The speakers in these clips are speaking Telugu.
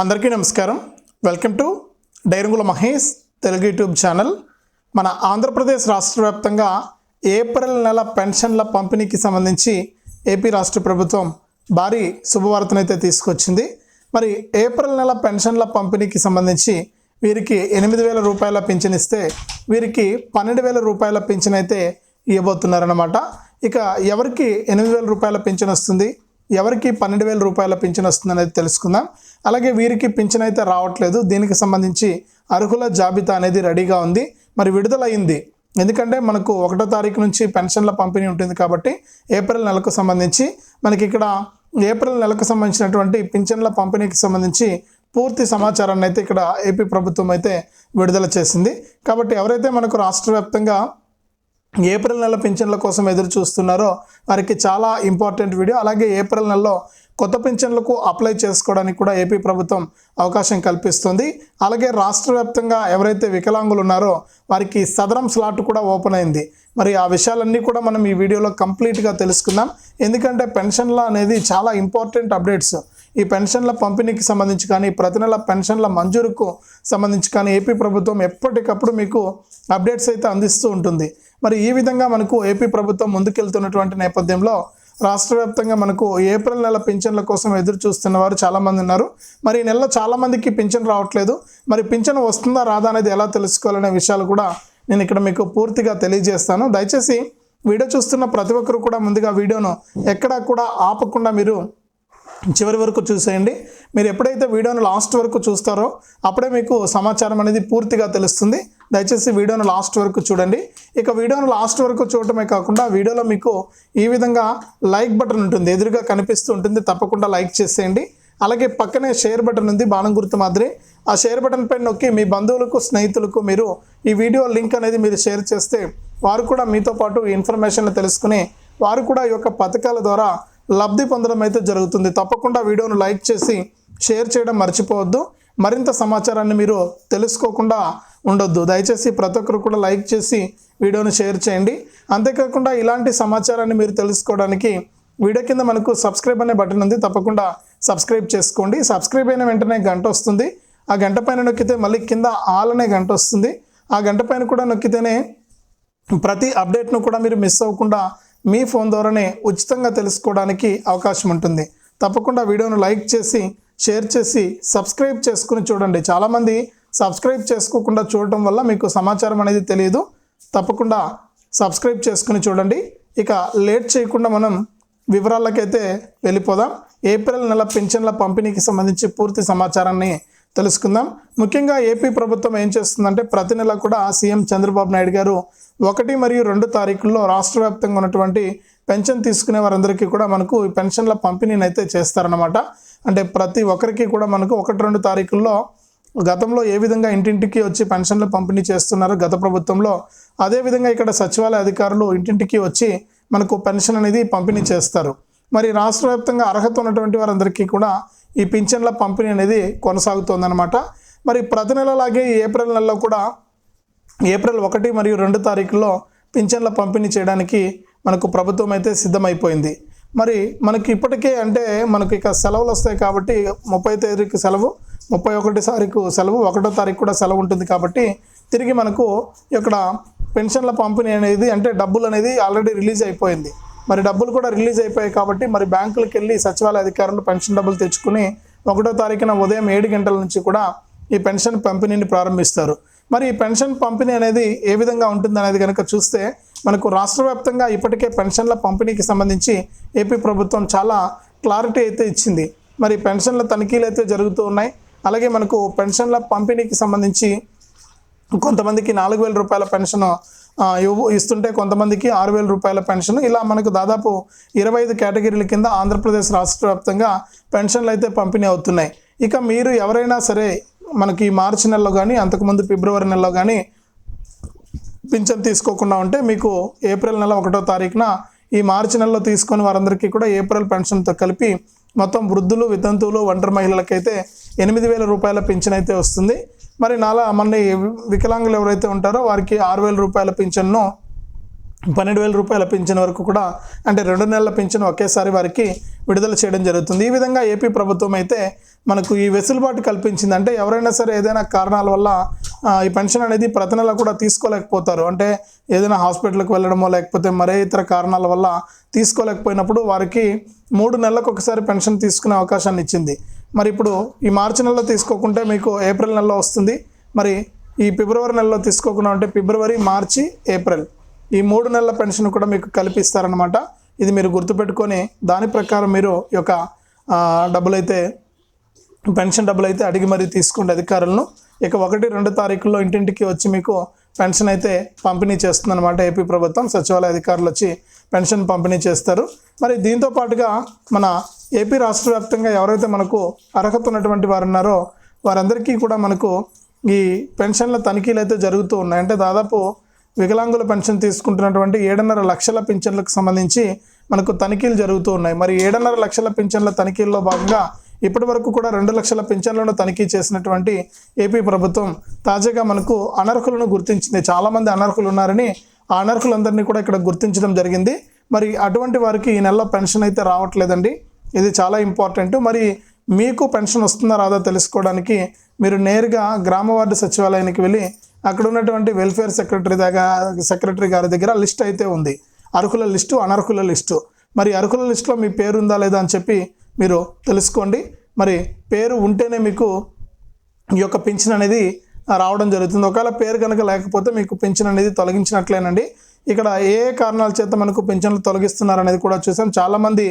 అందరికీ నమస్కారం. Welcome to Dairangula Mahesh Telugu YouTube channel. మన ఆంధ్రప్రదేశ్ రాష్ట్ర వ్యాప్తంగా ఏప్రిల్ నెల పెన్షన్ల పంపిణీకి సంబంధించి ఏపీ రాష్ట్ర ప్రభుత్వం భారీ శుభవార్తనైతే తీసుకొచ్చింది. మరి ఏప్రిల్ నెల పెన్షన్ల పంపిణీకి సంబంధించి వీరికి ఎనిమిది వేల రూపాయల పింఛన్ ఇస్తే వీరికి పన్నెండు వేల రూపాయల పింఛన్ అయితే ఇవ్వబోతున్నారన్నమాట. ఇక ఎవరికి ఎనిమిది వేల రూపాయల పింఛన్ వస్తుంది? ఎవరికి పన్నెండు వేల రూపాయల పింఛన్ వస్తుందనేది తెలుసుకుందాం. అలాగే వీరికి పింఛన్ అయితే రావట్లేదు. దీనికి సంబంధించి అర్హుల జాబితా అనేది రెడీగా ఉంది. మరి విడుదలైంది. ఎందుకంటే మనకు ఒకటో తారీఖు నుంచి పెన్షన్ల పంపిణీ ఉంటుంది కాబట్టి ఏప్రిల్ నెలకు సంబంధించి మనకి ఇక్కడ ఏప్రిల్ నెలకు సంబంధించినటువంటి పింఛన్ల పంపిణీకి సంబంధించి పూర్తి సమాచారాన్ని అయితే ఇక్కడ ఏపీ ప్రభుత్వం అయితే విడుదల చేసింది. కాబట్టి ఎవరైతే మనకు రాష్ట్ర వ్యాప్తంగా ఏప్రిల్ నెల పింఛన్ల కోసం ఎదురు చూస్తున్నారో వారికి చాలా ఇంపార్టెంట్ వీడియో. అలాగే ఏప్రిల్ నెలలో కొత్త పింఛన్లకు అప్లై చేసుకోవడానికి కూడా ఏపీ ప్రభుత్వం అవకాశం కల్పిస్తుంది. అలాగే రాష్ట్ర వ్యాప్తంగా ఎవరైతే వికలాంగులు ఉన్నారో వారికి సదరం స్లాట్ కూడా ఓపెన్ అయింది. మరి ఆ విషయాలన్నీ కూడా మనం ఈ వీడియోలో కంప్లీట్గా తెలుసుకుందాం. ఎందుకంటే పెన్షన్ల అనేది చాలా ఇంపార్టెంట్ అప్డేట్స్. ఈ పెన్షన్ల పంపిణీకి సంబంధించి కానీ ప్రతి నెల పెన్షన్ల మంజూరుకు సంబంధించి కానీ ఏపీ ప్రభుత్వం ఎప్పటికప్పుడు మీకు అప్డేట్స్ అయితే అందిస్తూ ఉంటుంది. మరి ఈ విధంగా మనకు ఏపీ ప్రభుత్వం ముందుకెళ్తున్నటువంటి నేపథ్యంలో రాష్ట్ర వ్యాప్తంగా మనకు ఏప్రిల్ నెల పింఛన్ల కోసం ఎదురు చూస్తున్న వారు చాలామంది ఉన్నారు. మరి ఈ నెలలో చాలామందికి పింఛన్ రావట్లేదు. మరి పింఛన్ వస్తుందా రాదా అనేది ఎలా తెలుసుకోవాలనే విషయాలు కూడా నేను ఇక్కడ మీకు పూర్తిగా తెలియజేస్తాను. దయచేసి వీడియో చూస్తున్న ప్రతి ఒక్కరు కూడా ముందుగా వీడియోను ఎక్కడా కూడా ఆపకుండా మీరు చివరి వరకు చూసేయండి. మీరు ఎప్పుడైతే వీడియోను లాస్ట్ వరకు చూస్తారో అప్పుడే మీకు సమాచారం అనేది పూర్తిగా తెలుస్తుంది. దయచేసి వీడియోను లాస్ట్ వరకు చూడండి. ఇక వీడియోను లాస్ట్ వరకు చూడటమే కాకుండా వీడియోలో మీకు ఈ విధంగా లైక్ బటన్ ఉంటుంది. ఎదురుగా కనిపిస్తూ ఉంటుంది. తప్పకుండా లైక్ చేసేయండి. అలాగే పక్కనే షేర్ బటన్ ఉంది. బాణం గుర్తు మాదిరి. ఆ షేర్ బటన్ పైన నొక్కి మీ బంధువులకు స్నేహితులకు మీరు ఈ వీడియో లింక్ అనేది మీరు షేర్ చేస్తే వారు కూడా మీతో పాటు ఈ ఇన్ఫర్మేషన్ తెలుసుకుని వారు కూడా ఈ యొక్క పథకాల ద్వారా లబ్ధి పొందడం అయితే జరుగుతుంది. తప్పకుండా వీడియోను లైక్ చేసి షేర్ చేయడం మర్చిపోవద్దు. మరింత సమాచారాన్ని మీరు తెలుసుకోకుండా ఉండొద్దు. దయచేసి ప్రతి ఒక్కరు కూడా లైక్ చేసి వీడియోను షేర్ చేయండి. అంతేకాకుండా ఇలాంటి సమాచారాన్ని మీరు తెలుసుకోవడానికి వీడియో కింద మనకు సబ్స్క్రైబ్ అనే బటన్ ఉంది. తప్పకుండా సబ్స్క్రైబ్ చేసుకోండి. సబ్స్క్రైబ్ అయిన వెంటనే గంట వస్తుంది. ఆ గంట పైన నొక్కితే మళ్ళీ కింద ఆల్ అనే గంట వస్తుంది. ఆ గంట పైన కూడా నొక్కితేనే ప్రతి అప్డేట్ను కూడా మీరు మిస్ అవ్వకుండా మీ ఫోన్ ద్వారానే ఉచితంగా తెలుసుకోవడానికి అవకాశం ఉంటుంది. తప్పకుండా వీడియోను లైక్ చేసి షేర్ చేసి సబ్స్క్రైబ్ చేసుకుని చూడండి. చాలామంది సబ్స్క్రైబ్ చేసుకోకుండా చూడటం వల్ల మీకు సమాచారం అనేది తెలియదు. తప్పకుండా సబ్స్క్రైబ్ చేసుకుని చూడండి. ఇక లేట్ చేయకుండా మనం వివరాలకైతే వెళ్ళిపోదాం. ఏప్రిల్ నెల పింఛన్ల పంపిణీకి సంబంధించి పూర్తి సమాచారాన్ని తెలుసుకుందాం. ముఖ్యంగా ఏపీ ప్రభుత్వం ఏం చేస్తుందంటే ప్రతి నెల కూడా సీఎం చంద్రబాబు నాయుడు గారు ఒకటి మరియు రెండు తారీఖుల్లో రాష్ట్ర వ్యాప్తంగా ఉన్నటువంటి పెన్షన్ తీసుకునే వారందరికీ కూడా మనకు పెన్షన్ల పంపిణీని అయితే చేస్తారనమాట అంటే ప్రతి ఒక్కరికి కూడా మనకు ఒకటి రెండు తారీఖుల్లో గతంలో ఏ విధంగా ఇంటింటికి వచ్చి పెన్షన్లు పంపిణీ చేస్తున్నారో గత ప్రభుత్వంలో అదేవిధంగా ఇక్కడ సచివాలయ అధికారులు ఇంటింటికి వచ్చి మనకు పెన్షన్ అనేది పంపిణీ చేస్తారు. మరి రాష్ట్ర వ్యాప్తంగా అర్హత ఉన్నటువంటి వారందరికీ కూడా ఈ పింఛన్ల పంపిణీ అనేది కొనసాగుతోందనమాట మరి ప్రతి నెలలాగే ఏప్రిల్ నెలలో కూడా ఏప్రిల్ ఒకటి మరియు రెండు తారీఖుల్లో పింఛన్ల పంపిణీ చేయడానికి మనకు ప్రభుత్వం అయితే సిద్ధమైపోయింది. మరి మనకి ఇప్పటికే అంటే మనకి ఇక సెలవులు వస్తాయి కాబట్టి ముప్పై తారీఖు సెలవు ముప్పై ఒకటి తారీఖు సెలవు ఒకటో తారీఖు కూడా సెలవు ఉంటుంది కాబట్టి తిరిగి మనకు ఇక్కడ పెన్షన్ల పంపిణీ అనేది అంటే డబ్బులు అనేది ఆల్రెడీ రిలీజ్ అయిపోయింది. మరి డబ్బులు కూడా రిలీజ్ అయిపోయాయి కాబట్టి మరి బ్యాంకులకు వెళ్ళి సచివాలయ అధికారులు పెన్షన్ డబ్బులు తెచ్చుకుని ఒకటో తారీఖున ఉదయం ఏడు గంటల నుంచి కూడా ఈ పెన్షన్ పంపిణీని ప్రారంభిస్తారు. మరి ఈ పెన్షన్ పంపిణీ అనేది ఏ విధంగా ఉంటుంది అనేది కనుక చూస్తే మనకు రాష్ట్ర వ్యాప్తంగా ఇప్పటికే పెన్షన్ల పంపిణీకి సంబంధించి ఏపీ ప్రభుత్వం చాలా క్లారిటీ అయితే ఇచ్చింది. మరి పెన్షన్ల తనిఖీలు అయితే జరుగుతూ ఉన్నాయి. అలాగే మనకు పెన్షన్ల పంపిణీకి సంబంధించి కొంతమందికి నాలుగు వేల రూపాయల పెన్షన్ ఇవ్వు ఇస్తుంటే కొంతమందికి ఆరు వేల రూపాయల పెన్షన్. ఇలా మనకు దాదాపు ఇరవై ఐదు కేటగిరీల కింద ఆంధ్రప్రదేశ్ రాష్ట్ర వ్యాప్తంగా పెన్షన్లు అయితే పంపిణీ అవుతున్నాయి. ఇక మీరు ఎవరైనా సరే మనకి మార్చి నెలలో కానీ అంతకుముందు ఫిబ్రవరి నెలలో కానీ పింఛన్ తీసుకోకుండా ఉంటే మీకు ఏప్రిల్ నెల ఒకటో తారీఖున ఈ మార్చి నెలలో తీసుకొని వారందరికీ కూడా ఏప్రిల్ పెన్షన్తో కలిపి మొత్తం వృద్ధులు వితంతువులు ఒంటరి మహిళలకైతే ఎనిమిది వేల రూపాయల పింఛన్ అయితే వస్తుంది. మరి నాలా మన వికలాంగులు ఎవరైతే ఉంటారో వారికి ఆరు వేల రూపాయల పింఛన్ను పన్నెండు వేల రూపాయల పింఛన్ వరకు కూడా అంటే రెండు నెలల పింఛన్ ఒకేసారి వారికి విడుదల చేయడం జరుగుతుంది. ఈ విధంగా ఏపీ ప్రభుత్వం అయితే మనకు ఈ వెసులుబాటు కల్పించింది అంటే ఎవరైనా సరే ఏదైనా కారణాల వల్ల ఈ పెన్షన్ అనేది ప్రతి నెల కూడా తీసుకోలేకపోతారు. అంటే ఏదైనా హాస్పిటల్కి వెళ్ళడమో లేకపోతే మరే ఇతర కారణాల వల్ల తీసుకోలేకపోయినప్పుడు వారికి మూడు నెలలకు ఒకసారి పెన్షన్ తీసుకునే అవకాశాన్ని ఇచ్చింది. మరి ఇప్పుడు ఈ మార్చి నెలలో తీసుకోకుంటే మీకు ఏప్రిల్ నెలలో వస్తుంది. మరి ఈ ఫిబ్రవరి నెలలో తీసుకోకుండా ఉంటే ఫిబ్రవరి మార్చి ఏప్రిల్ ఈ మూడు నెలల పెన్షన్ కూడా మీకు కల్పిస్తారనమాట ఇది మీరు గుర్తుపెట్టుకొని దాని ప్రకారం మీరు ఈ యొక్క డబ్బులైతే పెన్షన్ డబ్బులు అయితే అడిగి మరీ తీసుకోండి అధికారులను. ఇక ఒకటి రెండు తారీఖుల్లో ఇంటింటికి వచ్చి మీకు పెన్షన్ అయితే పంపిణీ చేస్తుందన్నమాట ఏపీ ప్రభుత్వం. సచివాలయ అధికారులు వచ్చి పెన్షన్ పంపిణీ చేస్తారు. మరి దీంతో పాటుగా మన ఏపీ రాష్ట్ర వ్యాప్తంగా ఎవరైతే మనకు అర్హత ఉన్నటువంటి వారు ఉన్నారో వారందరికీ కూడా మనకు ఈ పెన్షన్ల తనిఖీలు అయితే జరుగుతూ ఉన్నాయి. అంటే దాదాపు వికలాంగుల పెన్షన్ తీసుకుంటున్నటువంటి ఏడున్నర లక్షల పింఛన్లకు సంబంధించి మనకు తనిఖీలు జరుగుతూ ఉన్నాయి. మరి ఏడున్నర లక్షల పింఛన్ల తనిఖీల్లో భాగంగా ఇప్పటి వరకు కూడా రెండు లక్షల పింఛన్లను తనిఖీ చేసినటువంటి ఏపీ ప్రభుత్వం తాజాగా మనకు అనర్హులను గుర్తించింది. చాలామంది అనర్హులు ఉన్నారని ఆ అనర్హులందరినీ కూడా ఇక్కడ గుర్తించడం జరిగింది. మరి అటువంటి వారికి ఈ నెలలో పెన్షన్ అయితే రావట్లేదండి. ఇది చాలా ఇంపార్టెంట్. మరి మీకు పెన్షన్ వస్తుందా రాదా తెలుసుకోవడానికి మీరు నేరుగా గ్రామ వార్డు సచివాలయానికి వెళ్ళి అక్కడ ఉన్నటువంటి వెల్ఫేర్ సెక్రటరీ దగ్గర సెక్రటరీ గారి దగ్గర లిస్ట్ అయితే ఉంది. అర్హుల లిస్టు అనర్హుల లిస్టు. మరి అర్హుల లిస్టులో మీ పేరు ఉందా లేదా అని చెప్పి మీరు తెలుసుకోండి. మరి పేరు ఉంటేనే మీకు ఈ యొక్క పెన్షన్ అనేది రావడం జరుగుతుంది. ఒకవేళ పేరు కనుక లేకపోతే మీకు పెన్షన్ అనేది తొలగించినట్లేనండి. ఇక్కడ ఏ ఏ కారణాల చేత మనకు పింఛన్లు తొలగిస్తున్నారు అనేది కూడా చూసాం. చాలామంది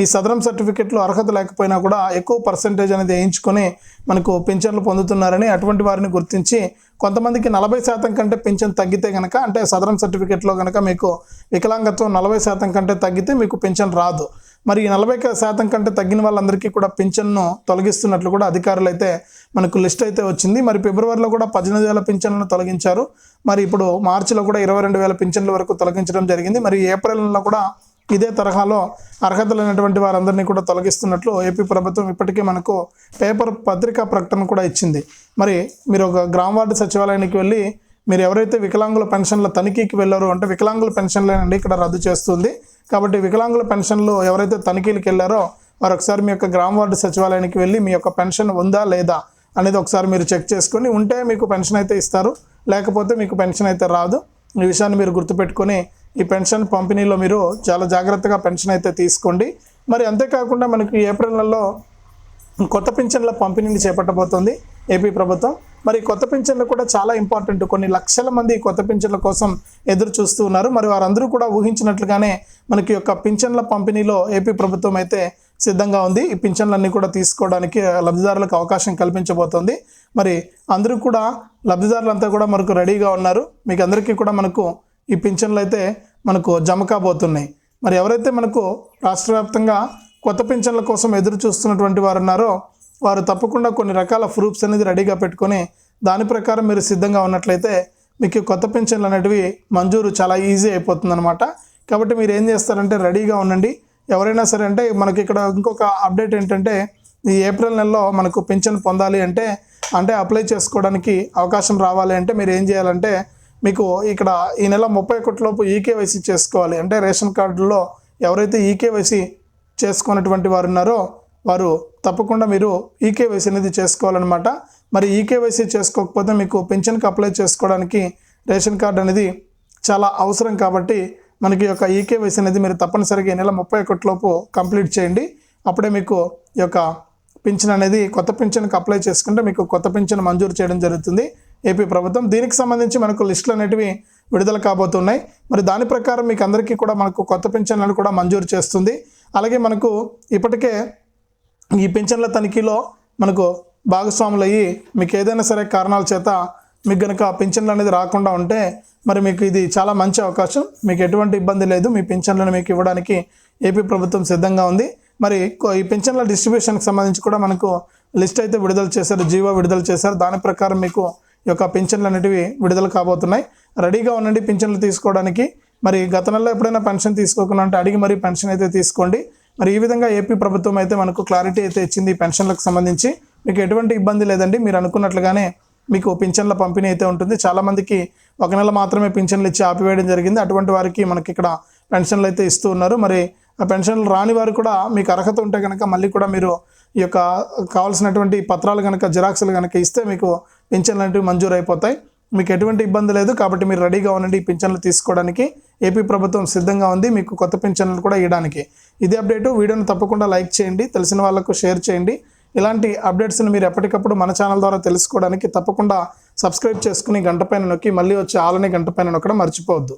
ఈ సదరం సర్టిఫికెట్లు అర్హత లేకపోయినా కూడా ఎక్కువ పర్సంటేజ్ అనేది వేయించుకొని మనకు పెన్షన్లు పొందుతున్నారని అటువంటి వారిని గుర్తించి కొంతమందికి నలభై శాతం కంటే పెన్షన్ తగ్గితే కనుక అంటే సదరం సర్టిఫికెట్లో కనుక మీకు వికలాంగత్వం నలభై శాతం కంటే తగ్గితే మీకు పెన్షన్ రాదు. మరి ఈ నలభై శాతం కంటే తగ్గిన వాళ్ళందరికీ కూడా పింఛన్ను తొలగిస్తున్నట్లు కూడా అధికారులు అయితే మనకు లిస్ట్ అయితే వచ్చింది. మరి ఫిబ్రవరిలో కూడా పద్దెనిమిది వేల పింఛన్లను తొలగించారు. మరి ఇప్పుడు మార్చిలో కూడా ఇరవై రెండు వేల పింఛన్ల వరకు తొలగించడం జరిగింది. మరి ఏప్రిల్ కూడా ఇదే తరహాలో అర్హతలైనటువంటి వారందరినీ కూడా తొలగిస్తున్నట్లు ఏపీ ప్రభుత్వం ఇప్పటికే మనకు పేపర్ పత్రికా ప్రకటన కూడా ఇచ్చింది. మరి మీరు ఒక గ్రామ వార్డు సచివాలయానికి వెళ్ళి మీరు ఎవరైతే వికలాంగుల పెన్షన్ల తనిఖీకి వెళ్ళారో అంటే వికలాంగుల పెన్షన్లేనండి ఇక్కడ రద్దు చేస్తుంది. కాబట్టి వికలాంగుల పెన్షన్లు ఎవరైతే తనిఖీలకు వెళ్ళారో వారు ఒకసారి మీ యొక్క గ్రామ వార్డు సచివాలయానికి వెళ్ళి మీ యొక్క పెన్షన్ ఉందా లేదా అనేది ఒకసారి మీరు చెక్ చేసుకొని ఉంటే మీకు పెన్షన్ అయితే ఇస్తారు లేకపోతే మీకు పెన్షన్ అయితే రాదు. ఈ విషయాన్ని మీరు గుర్తుపెట్టుకొని ఈ పెన్షన్ పంపిణీలో మీరు చాలా జాగ్రత్తగా పెన్షన్ అయితే తీసుకోండి. మరి అంతేకాకుండా మనకి ఏప్రిల్ నెలలో కొత్త పింఛన్ల పంపిణీని చేపట్టబోతోంది ఏపీ ప్రభుత్వం. మరి కొత్త పింఛన్లు కూడా చాలా ఇంపార్టెంట్. కొన్ని లక్షల మంది కొత్త పింఛన్ల కోసం ఎదురు చూస్తూ ఉన్నారు. మరి వారందరూ కూడా ఊహించినట్లుగానే మనకి యొక్క పింఛన్ల పంపిణీలో ఏపీ ప్రభుత్వం అయితే సిద్ధంగా ఉంది. ఈ పింఛన్లన్నీ కూడా తీసుకోవడానికి లబ్ధిదారులకు అవకాశం కల్పించబోతోంది. మరి అందరూ కూడా లబ్ధిదారులంతా కూడా మనకు రెడీగా ఉన్నారు. మీకు అందరికీ కూడా మనకు ఈ పింఛన్లు అయితే మనకు జమ కాబోతున్నాయి. మరి ఎవరైతే మనకు రాష్ట్ర వ్యాప్తంగా కొత్త పింఛన్ల కోసం ఎదురు చూస్తున్నటువంటి వారు ఉన్నారో వారు తప్పకుండా కొన్ని రకాల ప్రూఫ్స్ అనేది రెడీగా పెట్టుకొని దాని ప్రకారం మీరు సిద్ధంగా ఉన్నట్లయితే మీకు కొత్త పెన్షన్లు అనేటివి మంజూరు చాలా ఈజీ అయిపోతుంది అనమాట కాబట్టి మీరు ఏం చేస్తారంటే రెడీగా ఉండండి. ఎవరైనా సరే అంటే మనకి ఇక్కడ ఇంకొక అప్డేట్ ఏంటంటే ఈ ఏప్రిల్ నెలలో మనకు పెన్షన్ పొందాలి అంటే అంటే అప్లై చేసుకోవడానికి అవకాశం రావాలి అంటే మీరు ఏం చేయాలంటే మీకు ఇక్కడ ఈ నెల ముప్పై ఒకటిలోపు ఈకేవైసీ చేసుకోవాలి. అంటే రేషన్ కార్డులో ఎవరైతే ఈకేవైసీ చేసుకున్నటువంటి వారు ఉన్నారో వారు తప్పకుండా మీరు ఈకేవైసీ అనేది చేసుకోవాలన్నమాట. మరి ఈకేవైసీ చేసుకోకపోతే మీకు పెన్షన్కి అప్లై చేసుకోవడానికి రేషన్ కార్డు అనేది చాలా అవసరం కాబట్టి మనకి ఈ యొక్క ఈకేవైసీ అనేది మీరు తప్పనిసరిగా ఈ నెల ముప్పై ఒకటిలోపు కంప్లీట్ చేయండి. అప్పుడే మీకు ఈ యొక్క పింఛన్ అనేది కొత్త పింఛన్కి అప్లై చేసుకుంటే మీకు కొత్త పింఛన్ మంజూరు చేయడం జరుగుతుంది. ఏపీ ప్రభుత్వం దీనికి సంబంధించి మనకు లిస్టులు అనేటివి విడుదల కాబోతున్నాయి. మరి దాని ప్రకారం మీకు అందరికీ కూడా మనకు కొత్త పింఛన్లను కూడా మంజూరు చేస్తుంది. అలాగే మనకు ఇప్పటికే ఈ పింఛన్ల తనిఖీలో మనకు భాగస్వాములు అయ్యి మీకు ఏదైనా సరే కారణాల చేత మీకు కనుక పింఛన్లు అనేది రాకుండా ఉంటే మరి మీకు ఇది చాలా మంచి అవకాశం. మీకు ఎటువంటి ఇబ్బంది లేదు. మీ పింఛన్లను మీకు ఇవ్వడానికి ఏపీ ప్రభుత్వం సిద్ధంగా ఉంది. మరి ఈ పింఛన్ల డిస్ట్రిబ్యూషన్కి సంబంధించి కూడా మనకు లిస్ట్ అయితే విడుదల చేశారు. జీవో విడుదల చేశారు. దాని ప్రకారం మీకు ఈ యొక్క పింఛన్లు అనేటివి విడుదల కాబోతున్నాయి. రెడీగా ఉండండి పింఛన్లు తీసుకోవడానికి. మరి గత నెలలో ఎప్పుడైనా పెన్షన్ తీసుకోకుండా అంటే అడిగి మరి పెన్షన్ అయితే తీసుకోండి. మరి ఈ విధంగా ఏపీ ప్రభుత్వం అయితే మనకు క్లారిటీ అయితే ఇచ్చింది పెన్షన్లకు సంబంధించి. మీకు ఎటువంటి ఇబ్బంది లేదండి. మీరు అనుకున్నట్లుగానే మీకు పింఛన్ల పంపిణీ అయితే ఉంటుంది. చాలామందికి ఒక నెల మాత్రమే పింఛన్లు ఇచ్చి ఆపివేయడం జరిగింది. అటువంటి వారికి మనకి ఇక్కడ పెన్షన్లు అయితే ఇస్తూ ఉన్నారు. మరి ఆ పెన్షన్లు రాని వారు కూడా మీకు అర్హత ఉంటే కనుక మళ్ళీ కూడా మీరు ఈ యొక్క కావాల్సినటువంటి పత్రాలు కనుక జిరాక్స్లు కనుక ఇస్తే మీకు పింఛన్లు అనేవి మంజూరు అయిపోతాయి మీకు ఎటువంటి ఇబ్బంది లేదు కాబట్టి మీరు రెడీగా ఉండండి ఈ పింఛన్లు తీసుకోవడానికి. ఏపీ ప్రభుత్వం సిద్ధంగా ఉంది మీకు కొత్త పింఛన్లు కూడా ఇవ్వడానికి. ఇది అప్డేటు. వీడియోను తప్పకుండా లైక్ చేయండి తెలిసిన వాళ్ళకు షేర్ చేయండి. ఇలాంటి అప్డేట్స్ని మీరు ఎప్పటికప్పుడు మన ఛానల్ ద్వారా తెలుసుకోవడానికి తప్పకుండా సబ్స్క్రైబ్ చేసుకుని గంట పైన నొక్కి మళ్ళీ వచ్చి ఆలని గంట పైన నొక్కడం మర్చిపోవద్దు.